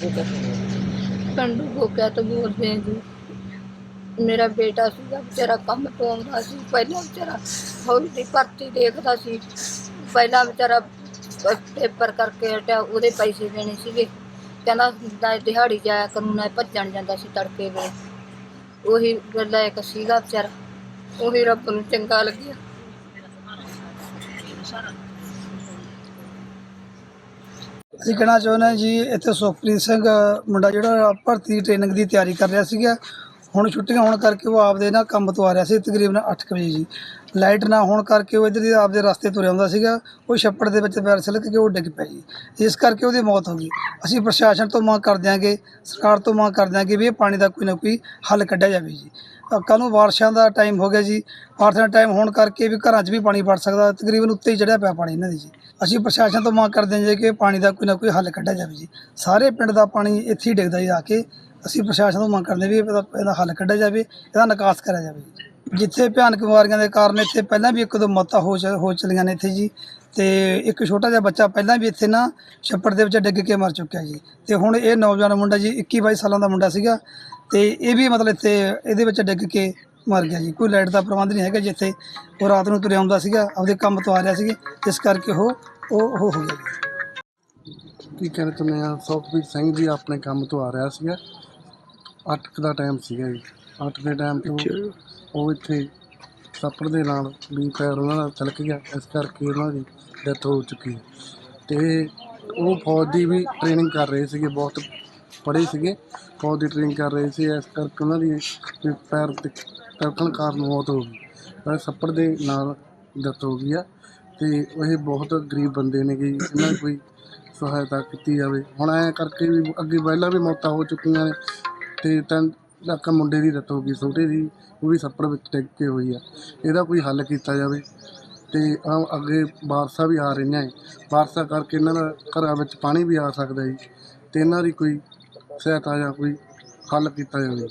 ਪਿੰਡ ਗੋਕਿਆ ਤੋਂ ਬੋਲਦੇ ਹਾਂ ਜੀ। ਮੇਰਾ ਬੇਟਾ ਸੀਗਾ, ਵਿਚਾਰਾ ਕੰਮ ਤੋਂ ਆਉਂਦਾ ਸੀ। ਪਹਿਲਾਂ ਵਿਚਾਰਾ ਫੌਜ ਦੀ ਭਰਤੀ ਦੇਖਦਾ ਸੀ। ਪਹਿਲਾਂ ਵਿਚਾਰਾ ਪੇਪਰ ਕਰਕੇ ਹਟਿਆ, ਉਹਦੇ ਪੈਸੇ ਦੇਣੇ ਸੀਗੇ। ਕਹਿੰਦਾ ਨਾ ਦਿਹਾੜੀ ਜਾਇਆ ਕਰੂ ਭੱਜਣ ਜਾਂਦਾ ਸੀ ਤੜਕੇ ਵੇਲੇ। ਉਹੀ ਗੱਲਾਂ ਇੱਕ ਸੀਗਾ ਵਿਚਾਰਾ। ਉਹੀ ਰੱਬ ਨੂੰ ਚੰਗਾ ਲੱਗਿਆ। ਅਸੀਂ ਕਹਿਣਾ ਚਾਹੁੰਦੇ ਹਾਂ ਜੀ, ਇੱਥੇ ਸੁਖਪ੍ਰੀਤ ਸਿੰਘ ਮੁੰਡਾ ਜਿਹੜਾ ਭਰਤੀ ਦੀ ਟ੍ਰੇਨਿੰਗ ਦੀ ਤਿਆਰੀ ਕਰ ਰਿਹਾ ਸੀਗਾ ਹੁਣ ਛੁੱਟੀਆਂ ਹੋਣ ਕਰਕੇ ਉਹ ਆਪਦੇ ਨਾ ਕੰਮ ਤੋਂ ਆ ਰਿਹਾ ਸੀ ਤਕਰੀਬਨ 8 ਵਜੇ ਜੀ। ਲਾਈਟ ਨਾ ਹੋਣ ਕਰਕੇ ਉਹ ਇੱਧਰ ਦੀ ਆਪਦੇ ਰਸਤੇ ਤੁਰਿਆ ਹੁੰਦਾ ਸੀਗਾ, ਉਹ ਛੱਪੜ ਦੇ ਵਿੱਚ ਪੈਰ ਸਿਲਕ ਕੇ ਉਹ ਡਿੱਗ ਪਿਆ ਜੀ। ਇਸ ਕਰਕੇ ਉਹਦੀ ਮੌਤ ਹੋ ਗਈ। ਅਸੀਂ ਪ੍ਰਸ਼ਾਸਨ ਤੋਂ ਮੰਗ ਕਰ ਦਿਆਂਗੇ ਸਰਕਾਰ ਤੋਂ ਮੰਗ ਕਰ ਦਿਆਂਗੇ ਵੀ ਇਹ ਪਾਣੀ ਦਾ ਕੋਈ ਨਾ ਕੋਈ ਹੱਲ ਕੱਢਿਆ ਜਾਵੇ ਜੀ। ਕੱਲ੍ਹ ਨੂੰ ਬਾਰਿਸ਼ਾਂ ਦਾ ਟਾਈਮ ਹੋ ਗਿਆ ਜੀ। ਬਾਰਿਸ਼ਾਂ ਦਾ ਟਾਈਮ ਹੋਣ ਕਰਕੇ ਵੀ ਘਰਾਂ 'ਚ ਵੀ ਪਾਣੀ ਵੜ ਸਕਦਾ, ਤਕਰੀਬਨ ਉੱਤੇ ਹੀ ਚੜਿਆ ਪਿਆ ਪਾਣੀ ਇਹਨਾਂ ਦੀ ਜੀ। ਅਸੀਂ ਪ੍ਰਸ਼ਾਸਨ ਤੋਂ ਮੰਗ ਕਰਦੇ ਹਾਂ ਜੀ ਕਿ ਪਾਣੀ ਦਾ ਕੋਈ ਨਾ ਕੋਈ ਹੱਲ ਕੱਢਿਆ ਜਾਵੇ ਜੀ। ਸਾਰੇ ਪਿੰਡ ਦਾ ਪਾਣੀ ਇੱਥੇ ਹੀ ਡਿੱਗਦਾ ਜੀ ਆ ਕੇ ਅਸੀਂ ਪ੍ਰਸ਼ਾਸਨ ਤੋਂ ਮੰਗ ਕਰਦੇ ਵੀ ਇਹਦਾ ਇਹਦਾ ਹੱਲ ਕੱਢਿਆ ਜਾਵੇ, ਇਹਦਾ ਨਿਕਾਸ ਕਰਿਆ ਜਾਵੇ। ਜਿੱਥੇ ਭਿਆਨਕ ਬਿਮਾਰੀਆਂ ਦੇ ਕਾਰਨ ਇੱਥੇ ਪਹਿਲਾਂ ਵੀ ਇੱਕ ਦੋ ਮੌਤਾਂ ਹੋ ਚ- ਹੋ ਚਲੀਆਂ ਨੇ ਇੱਥੇ ਜੀ। ਤੇ ਇੱਕ ਛੋਟਾ ਜਿਹਾ ਬੱਚਾ ਪਹਿਲਾਂ ਵੀ ਇੱਥੇ ਨਾ ਛੱਪੜ ਦੇ ਵਿੱਚ ਡਿੱਗ ਕੇ ਮਰ ਚੁੱਕਿਆ ਜੀ। ਤੇ ਹੁਣ ਇਹ ਨੌਜਵਾਨ ਮੁੰਡਾ ਜੀ 21 22 ਸਾਲਾਂ ਦਾ ਮੁੰਡਾ ਸੀਗਾ। ਤੇ ਇਹ ਵੀ ਮਤਲਬ ਇੱਥੇ ਇਹਦੇ ਵਿੱਚ ਡਿੱਗ ਕੇ ਮਰ ਗਿਆ ਜੀ। ਕੋਈ ਲਾਈਟ ਦਾ ਪ੍ਰਬੰਧ ਨਹੀਂ ਹੈਗਾ ਜਿੱਥੇ ਉਹ ਰਾਤ ਨੂੰ ਤੁਰਿਆ ਆਉਂਦਾ ਸੀਗਾ, ਆਪਦੇ ਕੰਮ ਤੋਂ ਆ ਰਿਹਾ ਸੀ ਇਸ ਕਰਕੇ ਉਹ ਉਹ ਉਹ ਹੋ ਗਿਆ ਜੀ। ਕੀ ਕਹਿਣਾ ਚਾਹੁੰਦੇ ਆ ਸੁਖਬੀਰ ਸਿੰਘ ਜੀ ਆਪਣੇ ਕੰਮ ਤੋਂ ਆ ਰਿਹਾ ਸੀਗਾ। 8 ਦਾ ਟਾਈਮ ਸੀਗਾ ਜੀ। 8 ਦੇ ਟਾਈਮ ਤੋਂ ਉਹ ਇੱਥੇ ਸੱਪੜ ਦੇ ਨਾਲ ਵੀ ਪੈਰ ਉਹਨਾਂ ਦਾ ਤਿਲਕ ਗਿਆ। ਇਸ ਕਰਕੇ ਉਹਨਾਂ ਦੀ ਡੈਥ ਹੋ ਚੁੱਕੀ ਤੇ ਉਹ ਫੌਜ ਦੀ ਵੀ ਟ੍ਰੇਨਿੰਗ ਕਰ ਰਹੇ ਸੀਗੇ ਬਹੁਤ ਪੜ੍ਹੇ ਸੀਗੇ। ਫੌਜ ਦੀ ਟ੍ਰੇਨਿੰਗ ਕਰ ਰਹੇ ਸੀ। ਇਸ ਕਰਕੇ ਉਹਨਾਂ ਦੀ ਪੈਰ ਤੇ ਕਾਰਨ ਮੌਤ ਹੋ ਗਈ। ਪਰ ਸੱਪੜ ਦੇ ਨਾਲ ਡੈਥ ਹੋ ਗਈ ਆ। ਤੇ ਇਹ ਬਹੁਤ ਗਰੀਬ ਬੰਦੇ ਨੇ ਕਿ ਇਹਨਾਂ ਕੋਈ ਸਹਾਇਤਾ ਕੀਤੀ ਜਾਵੇ। ਹੁਣ ਐ ਕਰਕੇ ਵੀ ਅੱਗੇ ਪਹਿਲਾਂ ਵੀ ਮੌਤਾਂ ਹੋ ਚੁੱਕੀਆਂ ਨੇ। ਤੇ ਤਿੰਨ ਲੱਖ ਮੁੰਡੇ ਦੀ ਡੈਥ ਹੋ ਗਈ, ਛੋਟੇ ਦੀ, ਉਹ ਵੀ ਸੱਪੜ ਵਿੱਚ ਡਿੱਗ ਕੇ ਹੋਈ ਆ। ਇਹਦਾ ਕੋਈ ਹੱਲ ਕੀਤਾ ਜਾਵੇ ਤੇ ਆ ਅੱਗੇ ਬਾਰਸਾਂ ਵੀ ਆ ਰਹੀਆਂ ਹੈ ਬਾਰਸਾਂ ਕਰਕੇ ਇਹਨਾਂ ਦਾ ਘਰਾਂ ਵਿੱਚ ਪਾਣੀ ਵੀ ਆ ਸਕਦਾ ਜੀ ਤੇ ਇਹਨਾਂ ਦੀ ਕੋਈ ਸਹਾਇਤਾ ਜਾਂ ਕੋਈ ਹੱਲ ਕੀਤਾ ਜਾਵੇ।